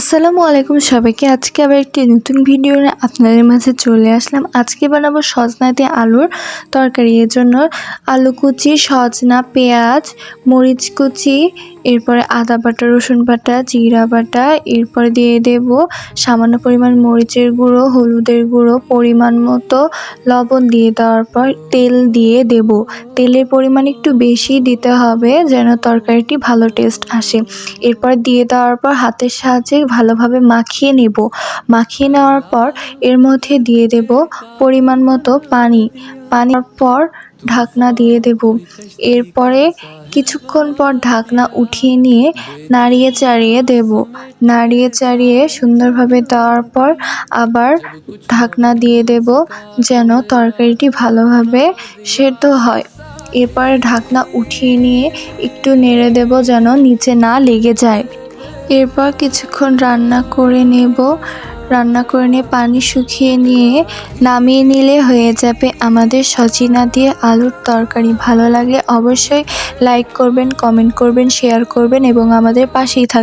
আসসালামু আলাইকুম সবাইকে। আজকে আবার একটি নতুন ভিডিও নিয়ে আপনাদের মাঝে চলে আসলাম। আজকে বানাবো সজনা দিয়ে আলুর তরকারি। এর জন্য আলু কুচি, সজনা, পেঁয়াজ, মরিচ কুচি এরপরে আদা বাটা, রসুন বাটা, জিরা বাটা, এরপরে দিয়ে দেব সামান্য পরিমাণ মরিচের গুঁড়ো, হলুদের গুঁড়ো, পরিমাণ মতো লবণ দিয়ে দেওয়ার পর তেল দিয়ে দেব। তেলের পরিমাণ একটু বেশি দিতে হবে যেন তরকারিটি ভালো টেস্ট আসে। এরপর দিয়ে দেওয়ার পর হাতের সাহায্যে ভালোভাবে মাখিয়ে নেব। মাখিয়ে নেওয়ার পর এর মধ্যে দিয়ে দেব পরিমাণ মতো পানি। পানির পর ঢাকনা দিয়ে দেব। এরপরে কিছুক্ষণ পর ঢাকনা উঠিয়ে নিয়ে নাড়িয়ে চাড়িয়ে দেব। নাড়িয়ে চাড়িয়ে সুন্দরভাবে দেওয়ার পর আবার ঢাকনা দিয়ে দেব যেন তরকারিটি ভালোভাবে সেদ্ধ হয়। এরপরে ঢাকনা উঠিয়ে নিয়ে একটু নেড়ে দেব যেন নিচে না লেগে যায়। এরপর কিছুক্ষণ রান্না করে নেব। রান্না করে নিয়ে, পানি শুকিয়ে নিয়ে নামিয়ে নিলে হয়ে যাবে আমাদের সজিনা দিয়ে আলুর তরকারি। ভালো লাগলে অবশ্যই লাইক করবেন কমেন্ট করবেন শেয়ার করবেন এবং আমাদের পাশেই থাকবেন